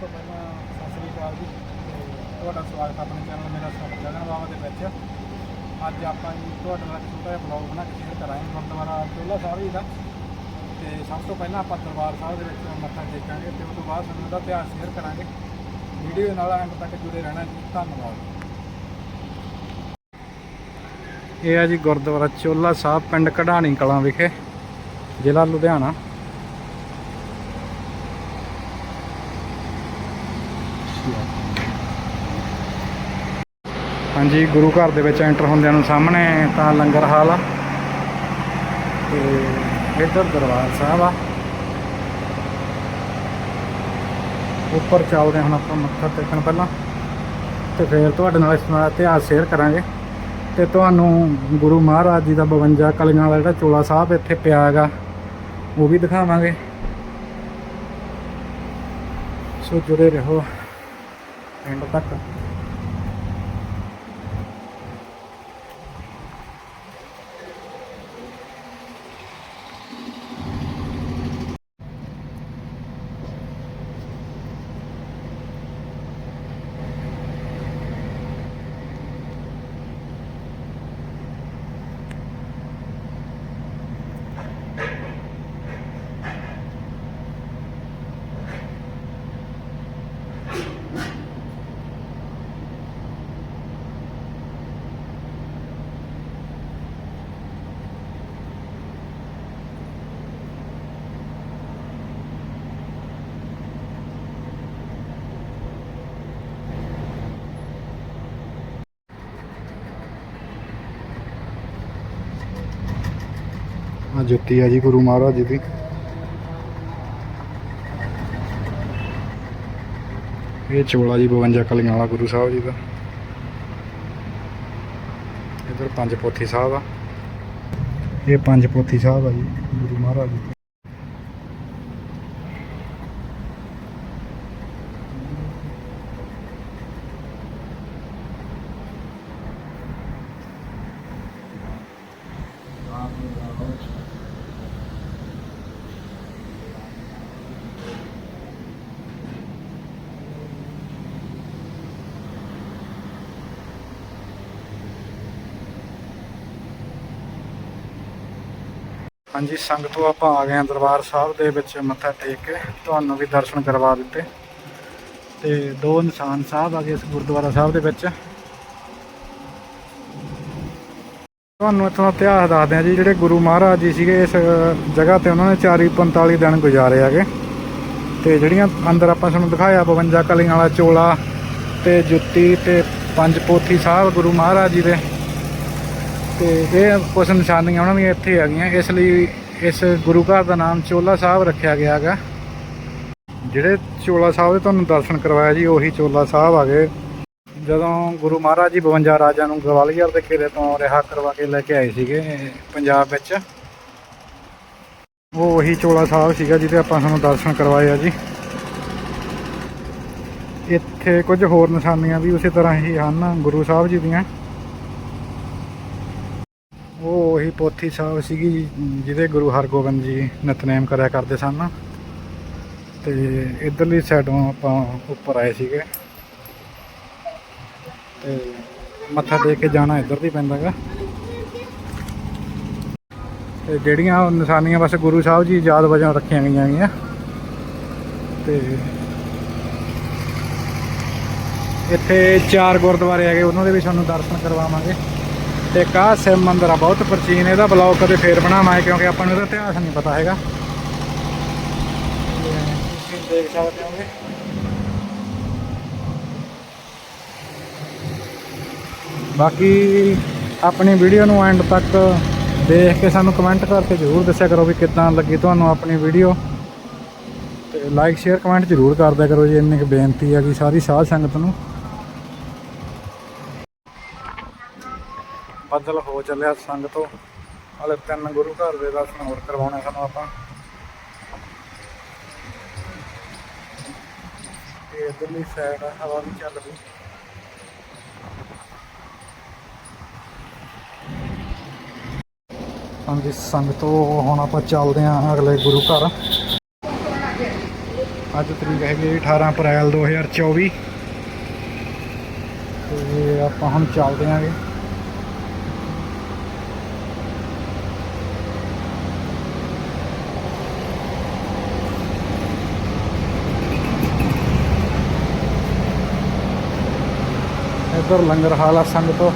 ਤੋਂ ਪਹਿਲਾਂ ਸਤਿ ਸ੍ਰੀ ਅਕਾਲ ਜੀ। ਤੇ ਤੁਹਾਡਾ ਸਵਾਗਤ ਹੈ ਆਪਣੇ ਚੈਨਲ ਮੇਰਾ ਸਭ ਜਗਨ ਬਾਬਾ ਦੇ ਵਿੱਚ। ਅੱਜ ਆਪਾਂ ਜੀ ਤੁਹਾਡੇ ਨਾਲ ਇੱਕ ਛੋਟਾ ਜਿਹਾ ਬਲੌਗ ਬਣਾ ਕੇ ਸ਼ੇਅਰ ਕਰਾਂਗੇ, ਗੁਰਦੁਆਰਾ ਚੋਲਾ ਸਾਹਿਬ ਜੀ ਦਾ। ਤੇ ਸਭ ਤੋਂ ਪਹਿਲਾਂ ਆਪਾਂ ਦਰਬਾਰ ਸਾਹਿਬ ਦੇ ਵਿੱਚ ਮੱਥਾ ਟੇਕਾਂਗੇ ਤੇ ਉਸ ਤੋਂ ਬਾਅਦ ਸਾਨੂੰ ਉਹਦਾ ਇਤਿਹਾਸ ਸ਼ੇਅਰ ਕਰਾਂਗੇ। ਵੀਡੀਓ ਦੇ ਨਾਲ ਐਂਡ ਤੱਕ ਜੁੜੇ ਰਹਿਣਾ ਜੀ, ਧੰਨਵਾਦ। ਇਹ ਆ ਜੀ ਗੁਰਦੁਆਰਾ ਚੋਲਾ ਸਾਹਿਬ, ਪਿੰਡ ਕਢਾਣੀ ਕਲਾਂ ਵਿਖੇ, ਜ਼ਿਲ੍ਹਾ ਲੁਧਿਆਣਾ। ਹਾਂਜੀ, ਗੁਰੂ ਘਰ ਦੇ ਵਿੱਚ ਐਂਟਰ ਹੁੰਦਿਆਂ ਨੂੰ ਸਾਹਮਣੇ ਤਾਂ ਲੰਗਰ ਹਾਲ ਆ। ਤੇ ਇੱਧਰ ਦਰਬਾਰ ਸਾਹਿਬ ਆ। ਉੱਪਰ ਚੱਲਦੇ ਹਾਂ ਹੁਣ ਆਪਾਂ ਮੱਥਾ ਟੇਕਣ ਪਹਿਲਾਂ। ਤੇ ਫਿਰ ਤੁਹਾਡੇ ਨਾਲ ਇਸ ਦਾ ਇਤਿਹਾਸ ਸ਼ੇਅਰ ਕਰਾਂਗੇ। ਤੇ ਤੁਹਾਨੂੰ ਗੁਰੂ ਮਹਾਰਾਜ ਜੀ ਦਾ 52 ਕਲੀਆਂ ਵਾਲਾ ਜਿਹੜਾ ਚੋਲਾ ਸਾਹਿਬ ਇੱਥੇ ਪਿਆ ਹੈਗਾ ਉਹ ਵੀ ਦਿਖਾਵਾਂਗੇ। ਸੋ ਜੁੜੇ ਰਹੋ। ਐਂਡ ਤੱਕ ਆ ਜੁੱਤੀ ਆ ਜੀ, ਗੁਰੂ ਮਹਾਰਾਜ ਜੀ ਦੀ। ਇਹ ਚੋਲਾ ਜੀ 52 ਕਲੀਆਂ ਵਾਲਾ ਗੁਰੂ ਸਾਹਿਬ ਜੀ ਦਾ। ਇਧਰ ਪੰਜ ਪੋਥੀ ਸਾਹਿਬ ਆ। ਇਹ ਪੰਜ ਪੋਥੀ ਸਾਹਿਬ ਆ ਜੀ, ਗੁਰੂ ਮਹਾਰਾਜ ਜੀ ਦੇ। ਹਾਂਜੀ, ਸੰਗਤੋਂ ਆਪਾਂ ਆ ਗਏ ਹਾਂ ਦਰਬਾਰ ਸਾਹਿਬ ਦੇ ਵਿੱਚ ਮੱਥਾ ਟੇਕ ਕੇ। ਤੁਹਾਨੂੰ ਵੀ ਦਰਸ਼ਨ ਕਰਵਾ ਦਿੱਤੇ। ਤੇ ਦੋ ਨਿਸ਼ਾਨ ਸਾਹਿਬ ਆ ਗਏ ਇਸ ਗੁਰਦੁਆਰਾ ਸਾਹਿਬ ਦੇ ਵਿੱਚ। ਤੁਹਾਨੂੰ ਇੱਥੋਂ ਦਾ ਇਤਿਹਾਸ ਦੱਸਦੇ ਹਾਂ ਜੀ, ਜਿਹੜੇ ਗੁਰੂ ਮਹਾਰਾਜ ਜੀ ਸੀਗੇ, ਇਸ ਜਗ੍ਹਾ ਤੇ ਉਹਨਾਂ ਨੇ 40 45 ਦਿਨ ਗੁਜ਼ਾਰੇ ਹੈਗੇ। ਤੇ ਜਿਹੜੀਆਂ ਅੰਦਰ ਆਪਾਂ ਤੁਹਾਨੂੰ ਦਿਖਾਇਆ 52 ਕਲੀਆਂ ਵਾਲਾ ਚੋਲਾ ਤੇ ਜੁੱਤੀ ਤੇ ਪੰਜ ਪੋਥੀ ਸਾਹਿਬ ਗੁਰੂ ਮਹਾਰਾਜ ਜੀ ਦੇ। ਤੇ ਇਹ ਕੁਝ ਨਿਸ਼ਾਨੀਆਂ ਉਹਨਾਂ ਦੀਆਂ ਇੱਥੇ ਹੈਗੀਆਂ। ਇਸ ਲਈ ਇਸ ਗੁਰੂ ਘਰ ਦਾ ਨਾਮ ਚੋਲਾ ਸਾਹਿਬ ਰੱਖਿਆ ਗਿਆ ਹੈਗਾ। ਜਿਹੜੇ ਚੋਲਾ ਸਾਹਿਬ ਦੇ ਤੁਹਾਨੂੰ ਦਰਸ਼ਨ ਕਰਵਾਇਆ ਜੀ, ਉਹੀ ਚੋਲਾ ਸਾਹਿਬ ਆ ਗਏ। ਜਦੋਂ ਗੁਰੂ ਮਹਾਰਾਜ ਜੀ 52 ਰਾਜਾ ਨੂੰ ਗਵਾਲੀਅਰ ਦੇ ਕਿਲੇ ਤੋਂ ਰਿਹਾ ਕਰਵਾ ਕੇ ਲੈ ਕੇ ਆਏ ਸੀਗੇ, ਪੰਜਾਬ ਵਿੱਚ। ਉਹ ਉਹੀ ਚੋਲਾ ਸਾਹਿਬ ਸੀਗਾ ਜਿਹਦੇ ਆਪਾਂ ਸਾਨੂੰ ਦਰਸ਼ਨ ਕਰਵਾਏ ਆ ਜੀ। ਇੱਥੇ ਕੁਝ ਹੋਰ ਨਿਸ਼ਾਨੀਆਂ ਵੀ ਉਸੇ ਤਰ੍ਹਾਂ ਹੀ ਹਨ ਗੁਰੂ ਸਾਹਿਬ ਜੀ ਦੀਆਂ। ਉਹ ਉਹੀ ਪੋਥੀ ਸਾਹਿਬ ਸੀਗੀ ਜਿਹਦੇ ਗੁਰੂ ਹਰਗੋਬਿੰਦ ਜੀ ਨਿਤਨੇਮ ਕਰਿਆ ਕਰਦੇ ਸਨ। ਤੇ ਇਧਰਲੀ ਸਾਈਡੋਂ ਆਪਾਂ ਉੱਪਰ ਆਏ ਸੀਗੇ। ਤੇ ਮੱਥਾ ਟੇਕ ਕੇ ਜਾਣਾ ਇੱਧਰ ਦੀ ਪੈਂਦਾਗਾ ਤੇ ਜਿਹੜੀਆਂ ਨਿਸ਼ਾਨੀਆਂ ਬਸ ਗੁਰੂ ਸਾਹਿਬ ਜੀ ਯਾਦ ਵਜੋਂ ਰੱਖੀਆਂ ਗਈਆਂ ਹੈਗੀਆਂ ਤੇ ਇੱਥੇ ਚਾਰ ਗੁਰਦੁਆਰੇ ਹੈਗੇ, ਉਹਨਾਂ ਦੇ ਵੀ ਤੁਹਾਨੂੰ ਦਰਸ਼ਨ ਕਰਵਾਵਾਂਗੇ। ਤੇ ਕਾ ਸਿਵ ਮੰਦਿਰ ਆ, ਬਹੁਤ ਪ੍ਰਾਚੀਨ ਇਹਦਾ ਬਲੌਗ ਕਦੇ ਫੇਰ ਬਣਾਵਾਂਗੇ, ਕਿਉਂਕਿ ਆਪਾਂ ਨੂੰ ਇਹਦਾ ਇਤਿਹਾਸ ਨਹੀਂ ਪਤਾ ਹੈਗਾ। ਤੇ ਤੁਸੀਂ ਦੇਖ ਸਕਦੇ ਹੋਗੇ ਬਾਕੀ ਆਪਣੀ ਵੀਡੀਓ ਨੂੰ ਐਂਡ ਤੱਕ ਦੇਖ ਕੇ ਸਾਨੂੰ ਕਮੈਂਟ ਕਰਕੇ ਜ਼ਰੂਰ ਦੱਸਿਆ ਕਰੋ ਵੀ ਕਿੱਦਾਂ ਲੱਗੀ ਤੁਹਾਨੂੰ ਆਪਣੀ ਵੀਡੀਓ ਤੇ ਲਾਈਕ ਸ਼ੇਅਰ ਕਮੈਂਟ ਜ਼ਰੂਰ ਕਰ ਕਰੋ ਜੀ, ਇੰਨੀ ਕੁ ਬੇਨਤੀ ਹੈ ਕਿ ਸਾਰੀ ਸਾਧ ਸੰਗਤ ਨੂੰ। ਬਦਲ ਹੋ ਚੱਲਿਆ ਸੰਗਤੋਂ ਹਲੇ ਤਿੰਨ ਗੁਰੂ ਘਰ ਦੇ ਦਰਸ਼ਨ ਹੋਰ ਕਰਵਾਉਣੇ ਸਾਨੂੰ ਆਪਾਂ। ਇਹ ਇਧਰਲੀ ਸਾਈਡ ਹਵਾ ਵੀ ਚੱਲ ਪਈ ਹਾਂਜੀ ਸੰਗਤੋਂ ਹੁਣ ਆਪਾਂ ਚੱਲਦੇ ਆਂ ਅਗਲੇ ਗੁਰੂ ਘਰ। ਅੱਜ ਤਰੀਕ ਹੈਗੀ ਹੈ ਜੀ 18 ਅਪ੍ਰੈਲ 2024 ਤੇ ਆਪਾਂ ਹੁਣ ਚੱਲਦੇ ਆਂਗੇ ਇੱਧਰ ਲੰਗਰ ਹਾਲ ਆ ਸੰਗਤੋ।